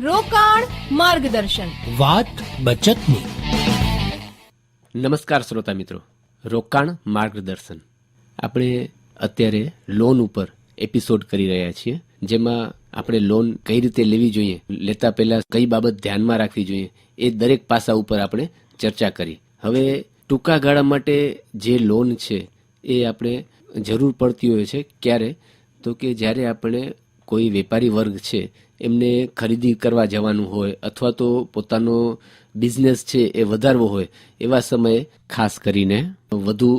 રોકાણ માર્ગદર્શન. વાત બચતની. નમસ્કાર શ્રોતા મિત્રો. રોકાણ માર્ગદર્શન. આપણે અત્યારે લોન ઉપર એપિસોડ કરી રહ્યા છીએ જેમાં આપણે લોન કઈ રીતે લેવી જોઈએ લેતા પહેલા કઈ બાબત ધ્યાનમાં રાખવી જોઈએ એ દરેક પાસા ઉપર આપણે ચર્ચા કરી. હવે ટૂંકા ગાળા માટે જે લોન છે એ આપણે જરૂર પડતી હોય છે ક્યારે? તો કે જ્યારે આપણે કોઈ વેપારી વર્ગ છે, એમને ખરીદી કરવા જવાનું હોય અથવા તો પોતાનો બિઝનેસ છે એ વધારવો હોય, એવા સમયે ખાસ કરીને વધુ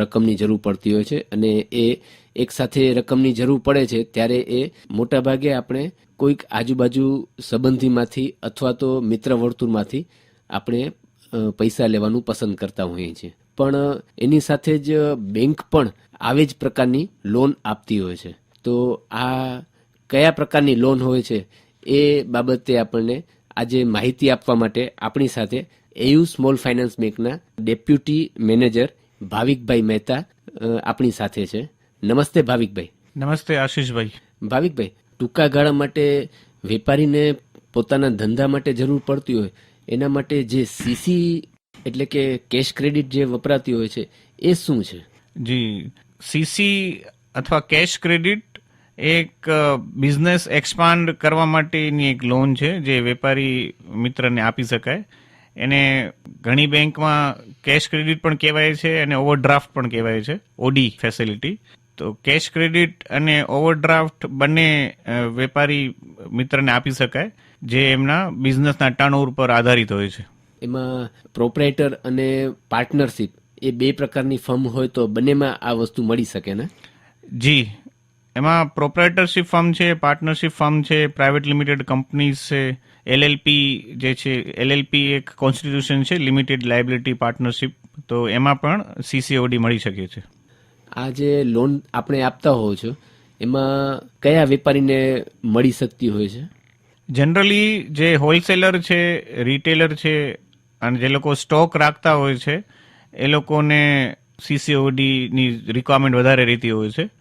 રકમની જરૂર પડતી હોય છે અને એ એક સાથે રકમની જરૂર પડે છે ત્યારે એ મોટા ભાગે આપણે કોઈક આજુબાજુ સંબંધીમાંથી અથવા તો મિત્ર વર્તુળમાંથી આપણે પૈસા લેવાનું પસંદ કરતા હોઈએ છીએ. પણ, એની સાથે જ બેંક પણ આવી જ પ્રકારની લોન આપતી હોય છે. તો આ કયા પ્રકારની લોન હોય છે એ બાબતે આપણને આજે માહિતી આપવા માટે આપણી સાથે એયુ સ્મોલ ફાઇનાન્સ બેંકના ડેપ્યુટી મેનેજર ભાવિકભાઈ મહેતા આપણી સાથે છે. નમસ્તે ભાવિકભાઈ. નમસ્તે આશીષભાઈ. ભાવિકભાઈ ટૂંકા ગાળા માટે વેપારીને પોતાના ધંધા માટે જરૂર પડતી હોય એના માટે જે સીસી એટલે કે કેશ ક્રેડિટ જે વપરાતી હોય છે એ શું છે? જી સીસી અથવા કેશ ક્રેડિટ એક બિઝનેસ એક્સપાન્ડ કરવા માટેની એક લોન છે જે વેપારી મિત્રને આપી શકાય. એને ઘણી બેંકમાં કેશ ક્રેડિટ પણ કહેવાય છે અને ઓવરડ્રાફ્ટ પણ કહેવાય છે ઓડી ફેસિલિટી તો કેશ ક્રેડિટ અને ઓવરડ્રાફ્ટ બંને વેપારી મિત્રને આપી શકાય જે એમના બિઝનેસના ટર્નઓવર પર આધારિત હોય છે. એમાં પ્રોપરેટર અને પાર્ટનરશિપ એ બે પ્રકારની ફર્મ હોય તો બંનેમાં આ વસ્તુ મળી શકે ને? જી એમાં પ્રોપરેટરશીપ ફર્મ છે પાર્ટનરશીપ ફર્મ છે પ્રાઇવેટ લિમિટેડ કંપનીઝ છે એલએલપી જે છે એલએલપી એક કોન્સ્ટિટ્યુશન છે લિમિટેડ લાયબિલિટી પાર્ટનરશિપ તો એમાં પણ સીસીઓડી મળી શકે છે. આ જે લોન આપણે આપતા હોવ છો એમાં કયા વેપારીને મળી શકતી હોય છે? જનરલી જે હોલસેલર છે રિટેલર છે અને જે લોકો સ્ટોક રાખતા હોય છે એ લોકોને સીસીઓડીની રિક્વાયરમેન્ટ વધારે રહેતી હોય છે.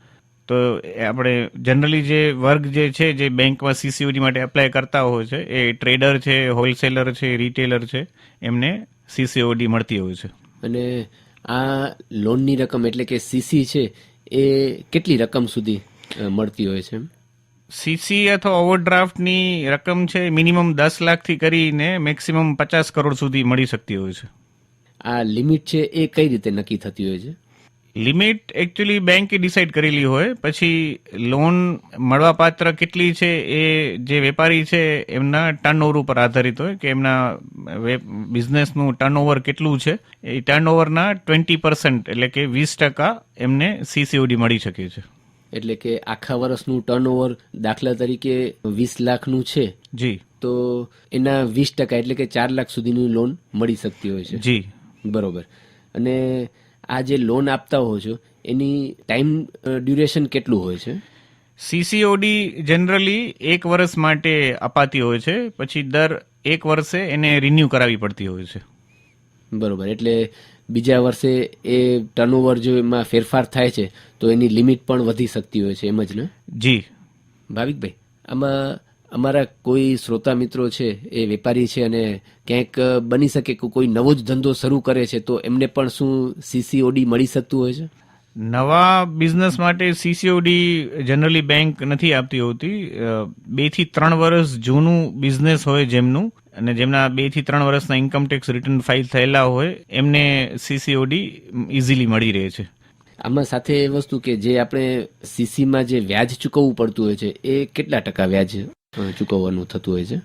તો આપણે જનરલી જે વર્ગ જે છે જે બેંકમાં સીસીઓડી માટે એપ્લાય કરતા હોય છે એ ટ્રેડર છે હોલસેલર છે રિટેલર છે એમને સીસીઓડી મળતી હોય છે. અને આ લોનની રકમ એટલે કે સીસી છે એ કેટલી રકમ સુધી મળતી હોય છે સીસી અથવા ઓવરડ્રાફ્ટની રકમ છે મિનિમમ દસ લાખથી કરીને મેક્સિમમ પચાસ કરોડ સુધી મળી શકતી હોય છે. આ લિમિટ છે એ કઈ રીતે નક્કી થતી હોય છે? લિમિટ એકચ્યુઅલી બેંકે ડિસાઇડ કરેલી હોય. પછી લોન મળવાપાત્ર કેટલી છે એ જે વેપારી છે એમના ટર્નઓવર ઉપર આધારિત હોય કે એમના બિઝનેસનું ટર્નઓવર કેટલું છે. એ ટર્નઓવરના ટ્વેન્ટી પર્સન્ટ એટલે કે વીસ ટકા એમને સીસીઓડી મળી શકે છે. એટલે કે આખા વર્ષનું ટર્નઓવર દાખલા તરીકે વીસ લાખનું છે. જી. તો એના વીસ ટકા એટલે કે ચાર લાખ સુધીની લોન મળી શકતી હોય છે. જી. બરોબર. અને આ જે લોન આપતા હો છો એની ટાઈમ ડ્યુરેશન કેટલું હોય છે? સીસીઓડી જનરલી એક વર્ષ માટે અપાતી હોય છે પછી દર એક વર્ષે એને રિન્યૂ કરાવવી પડતી હોય છે. બરોબર એટલે બીજા વર્ષે એ ટર્નઓવર જો એમાં ફેરફાર થાય છે તો એની લિમિટ પણ વધી શકતી હોય છે એમ જ ને? જી. ભાવિકભાઈ આમાં અમારા કોઈ શ્રોતા મિત્રો છે એ વેપારી છે અને ક્યાંક બની શકે કે કોઈ નવો જ ધંધો શરૂ કરે છે તો એમને પણ શું સીસીઓડી મળી શકતું હોય છે? નવા બિઝનેસ માટે સીસીઓડી જનરલી બેંક નથી આપતી હોતી. બેથી ત્રણ વર્ષ જૂનું બિઝનેસ હોય જેમનું અને જેમના બેથી ત્રણ વર્ષના ઇન્કમ ટેક્સ રિટર્ન ફાઇલ થયેલા હોય એમને સીસીઓડી ઇઝીલી મળી રહે છે. આમાં સાથે એ વસ્તુ કે જે આપણે સીસીમાં જે વ્યાજ ચૂકવવું પડતું હોય છે એ કેટલા ટકા વ્યાજ ચૂકવવાનું થતું હોય છે?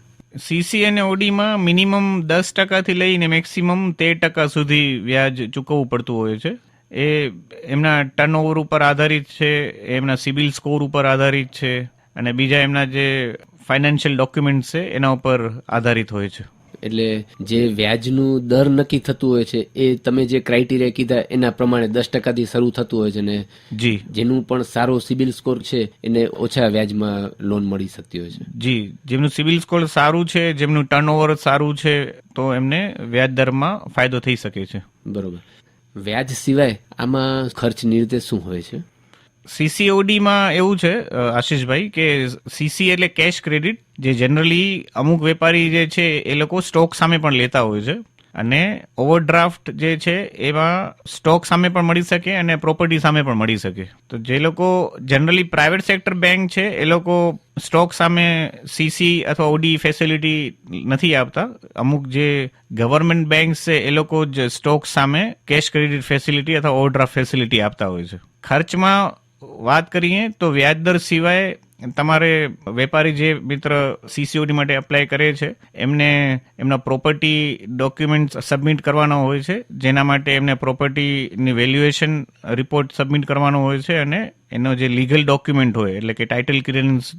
સીસી અને ઓડીમાં મિનિમમ દસ ટકાથી લઈને મેક્સિમમ તેર ટકા સુધી વ્યાજ ચૂકવવું પડતું હોય છે. એ એમના ટર્નઓવર ઉપર આધારિત છે, એમના સિબિલ સ્કોર ઉપર આધારિત છે, અને બીજા એમના જે ફાઇનાન્શિયલ ડોક્યુમેન્ટ છે, એના ઉપર આધારિત હોય છે. એટલે જે વ્યાજનું દર નક્કી થતું હોય છે એ તમે જે ક્રાઇટેરિયા કીધા એના પ્રમાણે દસ ટકાથી શરૂ થતું હોય છે ને જી. જેનું પણ સારો સિબિલ સ્કોર છે એને ઓછા વ્યાજમાં લોન મળી શકતી હોય છે. જી. જેમનું સિબિલ સ્કોર સારું છે જેમનું ટર્નઓવર સારું છે તો એમને વ્યાજ દરમાં ફાયદો થઈ શકે છે. બરોબર. વ્યાજ સિવાય આમાં ખર્ચ નિર્દેશ શું હોય છે? સીસીઓડીમાં એવું છે આશીષભાઈ, કે સીસી એટલે કેશ ક્રેડિટ જે જનરલી અમુક વેપારી જે છે એ લોકો સ્ટોક સામે પણ લેતા હોય છે. અને ઓવરડ્રાફ્ટ જે છે એમાં સ્ટોક સામે પણ મળી શકે અને પ્રોપર્ટી સામે પણ મળી શકે. તો જે લોકો જનરલી પ્રાઇવેટ સેક્ટર બેંક છે, એ લોકો સ્ટોક સામે સીસી અથવા ઓડી ફેસિલિટી નથી આપતા. અમુક જે ગવર્મેન્ટ બેંક છે, એ લોકો જ સ્ટોક સામે કેશ ક્રેડિટ ફેસિલિટી અથવા ઓવરડ્રાફ્ટ ફેસિલિટી આપતા હોય છે. ખર્ચમાં વાત કરીએ તો વ્યાજદર સિવાય તમારે વેપારી જે મિત્ર સીસીઓડી માટે એપ્લાય કરે છે, એમને એમના પ્રોપર્ટી ડોક્યુમેન્ટ સબમિટ કરવાના હોય છે, જેના માટે એમને પ્રોપર્ટીની વેલ્યુએશન રિપોર્ટ સબમિટ કરવાનો હોય છે અને એનો જે લીગલ ડોક્યુમેન્ટ હોય, એટલે કે ટાઇટલ ક્લિયરન્સ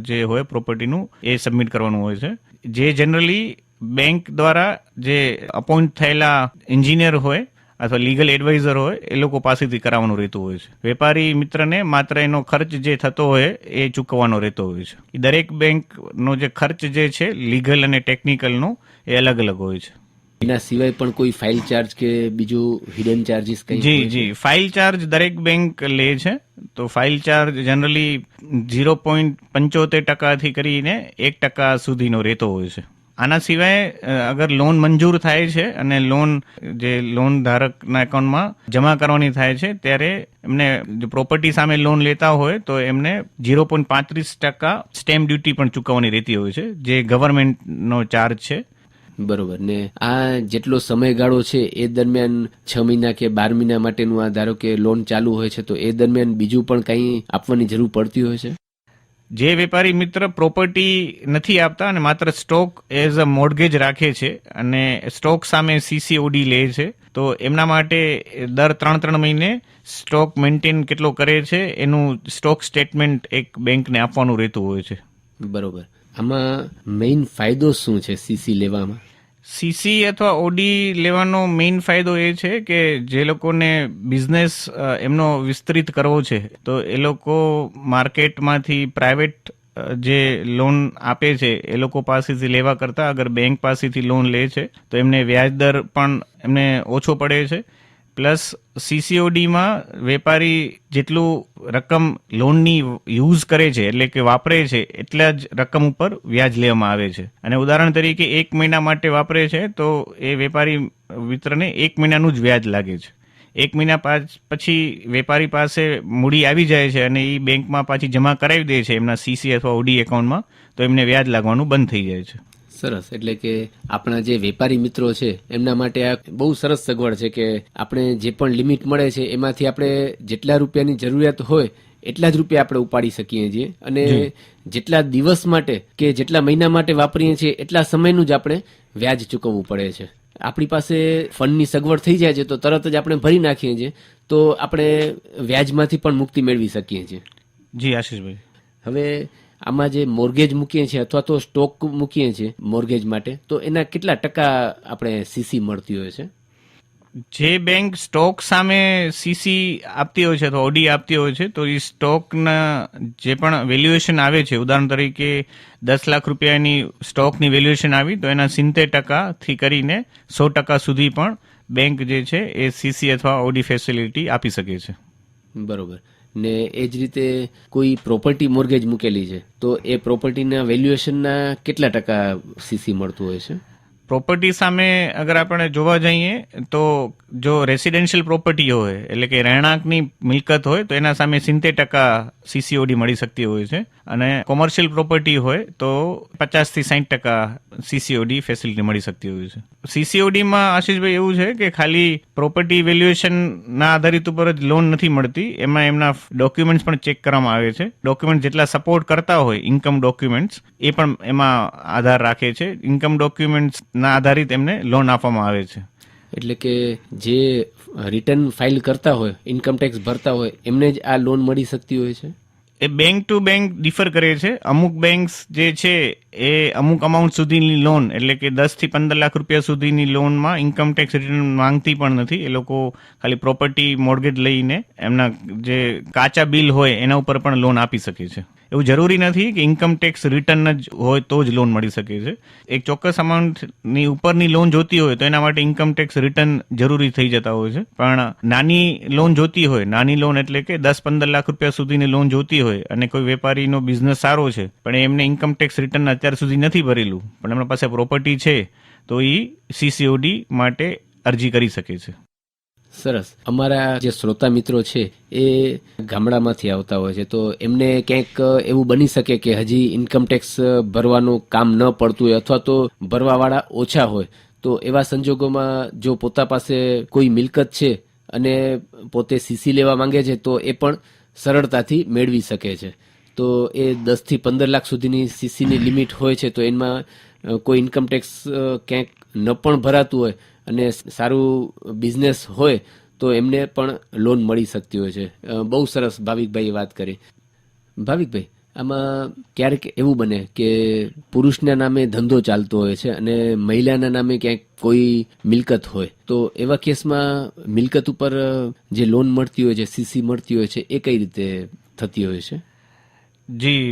જે હોય પ્રોપર્ટીનું એ સબમિટ કરવાનું હોય છે. જે જનરલી બેંક દ્વારા જે અપોઇન્ટ થયેલા એન્જિનિયર હોય અથવા લીગલ એડવાઇઝર હોય એ લોકો પાસેથી કરાવવાનું રહેતું હોય છે. વેપારી મિત્રને માત્ર એનો ખર્ચ જે થતો હોય એ ચૂકવવાનો રહેતો હોય છે. દરેક બેંકનો જે ખર્ચ જે છે લીગલ અને ટેકનિકલનો એ અલગ અલગ હોય છે. એના સિવાય પણ કોઈ ફાઇલ ચાર્જ કે બીજું હિડન ચાર્જીસ કઈ જી જી. ફાઇલ ચાર્જ દરેક બેંક લે છે. તો file charge generally zero point પંચોતેર ટકાથી કરીને એક ટકા સુધીનો રહેતો હોય છે. આના સિવાય અગર લોન મંજૂર થાય છે અને લોન, જે લોન ધારકના એકાઉન્ટમાં જમા કરવાની થાય છે, ત્યારે એમને પ્રોપર્ટી સામે લોન લેતા હોય, તો એમને ઝીરો પોઈન્ટ પાંત્રીસ ટકા સ્ટેમ્પ ડ્યુટી પણ ચૂકવવાની રહેતી હોય છે, જે ગવર્મેન્ટનો ચાર્જ છે. બરોબર. ને આ જેટલો સમયગાળો છે, એ દરમિયાન છ મહિના કે બાર મહિના માટેનું આ ધારો કે લોન ચાલુ હોય છે, તો એ દરમિયાન બીજું પણ કંઈ આપવાની જરૂર પડતી હોય છે? જે વેપારી મિત્ર પ્રોપર્ટી નથી આપતા અને માત્ર સ્ટોક એઝ અ મોર્ગેજ રાખે છે અને સ્ટોક સામે સીસીઓડી લે છે, તો એમના માટે દર ત્રણ ત્રણ મહિને સ્ટોક મેન્ટેન કેટલો કરે છે એનું સ્ટોક સ્ટેટમેન્ટ એક બેંકને આપવાનું રહેતું હોય છે. બરોબર. આમાં મેઇન ફાયદો શું છે સીસી લેવામાં? સીસી અથવા ઓડી લેવાનો મેઇન ફાયદો એ છે કે જે લોકોને બિઝનેસ એમનો વિસ્તૃત કરવો છે, તો એ લોકો માર્કેટમાંથી પ્રાઇવેટ જે લોન આપે છે, એ લોકો પાસેથી લેવા કરતાં અગર બેંક પાસેથી લોન લે છે, તો એમને વ્યાજદર પણ એમને ઓછો પડે છે. પ્લસ સીસીઓડીમાં વેપારી જેટલું રકમ લોનની યુઝ કરે છે, એટલે કે વાપરે છે, એટલા જ રકમ ઉપર વ્યાજ લેવામાં આવે છે. અને ઉદાહરણ તરીકે એક મહિના માટે વાપરે છે, તો એ વેપારી મિત્રને એક મહિનાનું જ વ્યાજ લાગે છે. એક મહિના પાછ- વેપારી પાસે મૂડી આવી જાય છે અને એ બેંકમાં પાછી જમા કરાવી દે છે એમના સીસી અથવા ઓડી એકાઉન્ટમાં તો એમને વ્યાજ લાગવાનું બંધ થઈ જાય છે. સરસ. એટલે કે આપણા જે વેપારી મિત્રો છે એમના માટે આ બહુ સરસ સગવડ છે કે આપણે જે પણ લિમિટ મળે છે એમાંથી આપણે જેટલા રૂપિયાની જરૂરિયાત હોય એટલા જ રૂપિયા આપણે ઉપાડી શકીએ છીએ. અને જેટલા દિવસ માટે કે જેટલા મહિના માટે વાપરીએ છીએ એટલા સમયનું જ આપણે વ્યાજ ચૂકવવું પડે છે. આપણી પાસે ફંડની સગવડ થઈ જાય છે તો તરત જ આપણે ભરી નાખીએ છીએ તો આપણે વ્યાજમાંથી પણ મુક્તિ મેળવી શકીએ છીએ. જી આશીષભાઈ. હવે આમાં જે મોર્ગેજ મૂકીએ છીએ અથવા તો સ્ટોક મૂકીએ છીએ મોર્ગેજ માટે તો એના કેટલા ટકા આપણે સીસી મળતી હોય છે? જે બેંક સ્ટોક સામે સીસી આપતી હોય છે અથવા ઓડી આપતી હોય છે તો એ સ્ટોકના જે પણ વેલ્યુએશન આવે છે ઉદાહરણ તરીકે દસ લાખ રૂપિયાની સ્ટોકની વેલ્યુએશન આવી તો એના સિત્તેર ટકાથી કરીને સો ટકા સુધી પણ બેંક જે છે એ સીસી અથવા ઓડી ફેસિલિટી આપી શકે છે. બરોબર. ને એ જ રીતે કોઈ પ્રોપર્ટી મોર્ગેજ મૂકેલી છે, તો એ પ્રોપર્ટીના વેલ્યુએશનના કેટલા ટકા સીસી મળતું હોય છે? પ્રોપર્ટી સામે અગર આપણે જોવા જઈએ, તો જો રેસિડેન્શિયલ પ્રોપર્ટી હોય, એટલે કે રહેણાંકની મિલકત હોય, તો એના સામે સિત્તેર ટકા સીસીઓડી મળી શકતી હોય છે. અને કોમર્શિયલ પ્રોપર્ટી હોય, તો પચાસથી સાઠ ટકા સીસીઓડી ફેસિલિટી મળી શકતી હોય છે. સીસીઓડીમાં આશીષભાઈ એવું છે કે ખાલી પ્રોપર્ટી વેલ્યુએશનના આધારિત ઉપર જ લોન નથી મળતી, એમાં એમના ડોક્યુમેન્ટ્સ પણ ચેક કરવામાં આવે છે. ડોક્યુમેન્ટ જેટલા સપોર્ટ કરતા હોય ઇન્કમ ડોક્યુમેન્ટ્સ એ પણ એમાં આધાર રાખે છે. ઇન્કમ ડોક્યુમેન્ટ્સ ના આધારિત એમને લોન આપવામાં આવે છે. એટલે કે જે રિટર્ન ફાઇલ કરતા હોય ઇન્કમ ટેક્સ ભરતા હોય એમને જ આ લોન મળી શકતી હોય છે? એ બેંક ટુ બેંક ડિફર કરે છે. અમુક બેંક્સ જે છે એ અમુક અમાઉન્ટ સુધીની લોન એટલે કે દસથી પંદર લાખ રૂપિયા સુધીની લોનમાં ઇન્કમ ટેક્સ રિટર્ન માંગતી પણ નથી. એ લોકો ખાલી પ્રોપર્ટી મોર્ગેજ લઈને એમના જે કાચા બિલ હોય એના ઉપર પણ લોન આપી શકે છે. એવું જરૂરી નથી કે ઇન્કમ ટેક્સ રિટર્ન જ હોય તો જ લોન મળી શકે છે. એક ચોક્કસ અમાઉન્ટની ઉપરની લોન જોતી હોય તો એના માટે ઇન્કમ ટેક્સ રિટર્ન જરૂરી થઈ જતા હોય છે. પણ નાની લોન જોતી હોય, નાની લોન એટલે કે દસ પંદર લાખ રૂપિયા સુધીની લોન જોતી હોય અને કોઈ વેપારીનો બિઝનેસ સારો છે, પણ એમને ઇન્કમ ટેક્સ રિટર્ન અત્યાર સુધી નથી ભરેલું, પણ એમના પાસે પ્રોપર્ટી છે, તો એ સીસીઓડી માટે અરજી કરી શકે છે. સરસ. અમારા જે શ્રોતા મિત્રો છે, એ ગામડામાંથી આવતા હોય છે, તો એમને ક્યાંક એવું બની શકે કે હજી ઇન્કમટેક્સ ભરવાનું કામ ન પડતું હોય અથવા તો ભરવાવાળા ઓછા હોય. તો એવા સંજોગોમાં જો પોતા પાસે કોઈ મિલકત છે અને પોતે સીસી લેવા માંગે છે, તો એ પણ સરળતાથી મેળવી શકે છે. તો એ દસથી પંદર લાખ સુધીની સીસીની લિમિટ હોય છે, તો એમાં કોઈ ઇન્કમટેક્સ ક્યાંક ન પણ ભરાતું હોય અને સારું બિઝનેસ હોય તો એમને પણ લોન મળી શકતી હોય છે. બહુ સરસ ભાવિકભાઈએ વાત કરી. ભાવિકભાઈ, આમાં ક્યારેક એવું બને કે પુરુષના નામે ધંધો ચાલતો હોય છે અને મહિલાના નામે ક્યાંક કોઈ મિલકત હોય, તો એવા કેસમાં મિલકત ઉપર જે લોન મળતી હોય છે સીસી મળતી હોય છે, એ કઈ રીતે થતી હોય છે? જી,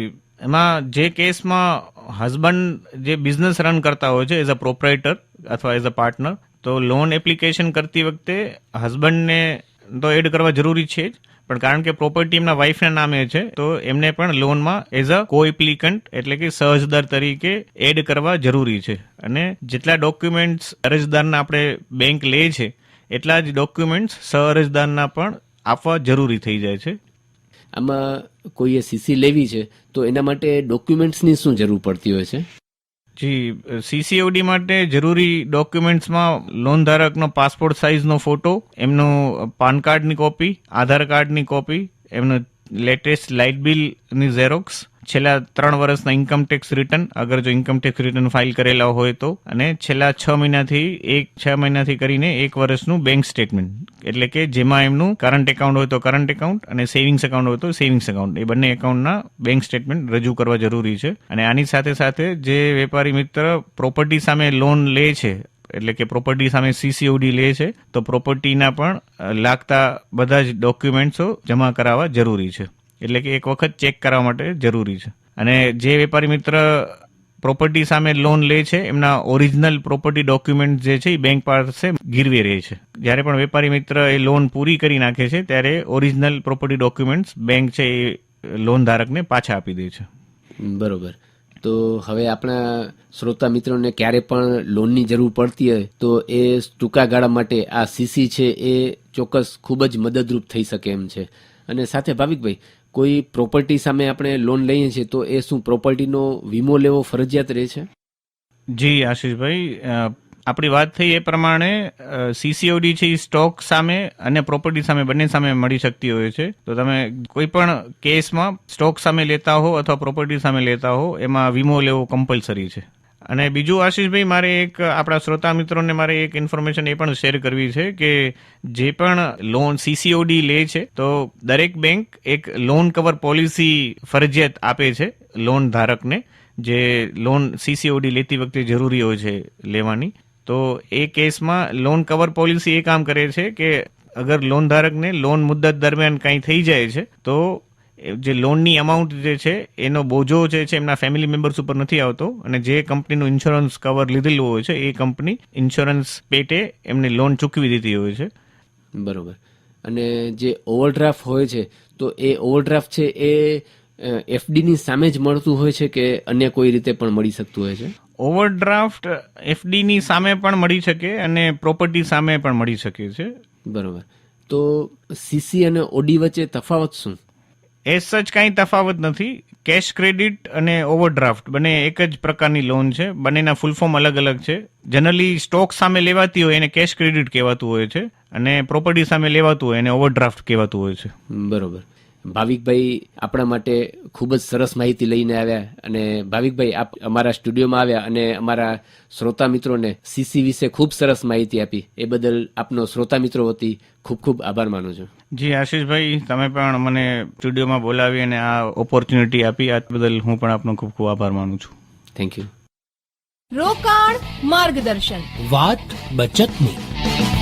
એમાં જે કેસમાં હસબન્ડ જે બિઝનેસ રન કરતા હોય છે એઝ અ પ્રોપરેટર અથવા એઝ અ પાર્ટનર તો લોન એપ્લિકેશન કરતી વખતે હસબન્ડને તો એડ કરવા જરૂરી છે જ. પણ કારણ કે પ્રોપર્ટી એમના વાઇફના નામે છે, તો એમને પણ લોનમાં એઝ અ કો એપ્લિકન્ટ એટલે કે સહજદાર તરીકે એડ કરવા જરૂરી છે. અને જેટલા ડોક્યુમેન્ટ્સ અરજદારના આપણે બેંક લે છે, એટલા જ ડોક્યુમેન્ટ્સ સહ અરજદારના પણ આપવા જરૂરી થઈ જાય છે. આમાં કોઈએ સીસી લેવી છે, તો એના માટે ડોક્યુમેન્ટ્સની શું જરૂર પડતી હોય છે? જી સીસીઓડી માટે જરૂરી ડોક્યુમેન્ટ્સમાં લોન ધારકનો પાસપોર્ટ સાઇઝનો ફોટો, એમનું પાન કાર્ડની કોપી, આધાર કાર્ડની કોપી, એમનું લેટેસ્ટ લાઇટ બિલની ઝેરોક્સ છેલ્લા ત્રણ વર્ષના ઇન્કમ ટેક્સ રિટર્ન અગર જો ઇન્કમ ટેક્સ રિટર્ન ફાઇલ કરેલા હોય તો, અને છેલ્લા છ મહિનાથી એક, છ મહિનાથી કરીને એક વર્ષનું બેંક સ્ટેટમેન્ટ એટલે કે જેમાં એમનું કરંટ એકાઉન્ટ હોય તો કરંટ એકાઉન્ટ અને સેવિંગ્સ એકાઉન્ટ હોય તો સેવિંગ્સ એકાઉન્ટ એ બંને એકાઉન્ટના બેંક સ્ટેટમેન્ટ રજૂ કરવા જરૂરી છે. અને આની સાથે સાથે જે વેપારી મિત્ર પ્રોપર્ટી સામે લોન લે છે, એટલે કે પ્રોપર્ટી સામે સીસીઓડી લે છે, તો પ્રોપર્ટીના પણ લાગતા બધા જ ડોક્યુમેન્ટ્સો જમા કરાવવા જરૂરી છે. એટલે કે એક વખત ચેક કરવા માટે જરૂરી છે. અને જે વેપારી મિત્ર પ્રોપર્ટી સામે લોન લે છે, એમના ઓરિજિનલ પ્રોપર્ટી ડોક્યુમેન્ટ જે છે, એ બેંક પાસે ગીરવે રહે છે. જ્યારે પણ વેપારી મિત્ર એ લોન પૂરી કરી નાખે છે, ત્યારે ઓરિજિનલ પ્રોપર્ટી ડોક્યુમેન્ટ્સ બેંક છે, એ લોન ધારકને પાછા આપી દે છે. બરોબર. તો હવે આપણા શ્રોતા મિત્રોને ક્યારે પણ લોનની જરૂર પડતી હોય, તો એ ટૂંકા ગાળા માટે આ સીસી છે, એ ચોક્કસ ખૂબ જ મદદરૂપ થઈ શકે એમ છે. અને સાથે ભાવિકભાઈ કોઈ પ્રોપર્ટી સામે આપણે લોન લઈએ છીએ, તો એ શું પ્રોપર્ટીનો વીમો લેવો ફરજિયાત રહે છે? જી, આશીષભાઈ આપણી વાત થઈ એ પ્રમાણે સીસીઓડી છે એ સ્ટોક સામે અને પ્રોપર્ટી સામે, બંને સામે મળી શકતી હોય છે. તો તમે કોઈ પણ કેસમાં સ્ટોક સામે લેતા હો અથવા પ્રોપર્ટી સામે લેતા હો, એમાં વીમો લેવો કમ્પલસરી છે. અને બીજું, આશીષભાઈ, મારે એક, આપણા શ્રોતા મિત્રોને મારે એક ઇન્ફોર્મેશન એ પણ શેર કરવી છે કે જે પણ લોન સીસીઓડી લે છે, તો દરેક બેંક એક લોન કવર પોલિસી ફરજિયાત આપે છે લોન ધારકને, જે લોન સીસીઓડી લેતી વખતે જરૂરી હોય છે લેવાની. તો એ કેસમાં લોન કવર પોલિસી એ કામ કરે છે કે અગર લોન ધારકને લોન મુદ્દત દરમિયાન કંઈ થઈ જાય છે, તો જે લોનની અમાઉન્ટ જે છે એનો બોજો જે છે એમના ફેમિલી મેમ્બર્સ ઉપર નથી આવતો. અને જે કંપનીનું ઇન્સ્યોરન્સ કવર લીધેલું હોય છે એ કંપની ઇન્સ્યોરન્સ પેટે એમને લોન ચૂકવી દીધી હોય છે. બરોબર. અને જે ઓવરડ્રાફ્ટ હોય છે તો એ ઓવરડ્રાફ્ટ છે એ એફડીની સામે જ મળતું હોય છે કે અન્ય કોઈ રીતે પણ મળી શકતું હોય છે? ઓવરડ્રાફ્ટ એફડીની સામે પણ મળી શકે અને પ્રોપર્ટી સામે પણ મળી શકે છે. બરોબર. તો સીસી અને ઓડી વચ્ચે તફાવત શું? એ સચ કાંઈ તફાવત નથી. કેશ ક્રેડિટ અને ઓવરડ્રાફ્ટ બંને એક જ પ્રકારની લોન છે. બંનેના ફૂલ ફોર્મ અલગ અલગ છે. જનરલી સ્ટોક સામે લેવાતી હોય એને કેશ ક્રેડિટ કહેવાતું હોય છે અને પ્રોપર્ટી સામે લેવાતું હોય એને ઓવરડ્રાફ્ટ કહેવાતું હોય છે. બરોબર. ભાવિકભાઈ આપણા માટે ખૂબ જ સરસ માહિતી લઈને આવ્યા અને ભાવિકભાઈ આપ અમારા સ્ટુડિયોમાં આવ્યા અને અમારા શ્રોતા મિત્રોને સીસી વિશે ખૂબ સરસ માહિતી આપી. એ બદલ આપનો શ્રોતા મિત્રો વતી ખૂબ ખૂબ આભાર માનું છું. જી આશીષભાઈ તમે પણ મને સ્ટુડિયોમાં બોલાવી અને આ ઓપોર્ચ્યુનિટી આપી. આ બદલ હું પણ આપનો ખૂબ ખૂબ આભાર માનું છું. થેન્ક યુ રોકાણ માર્ગદર્શન. વાત બચતની.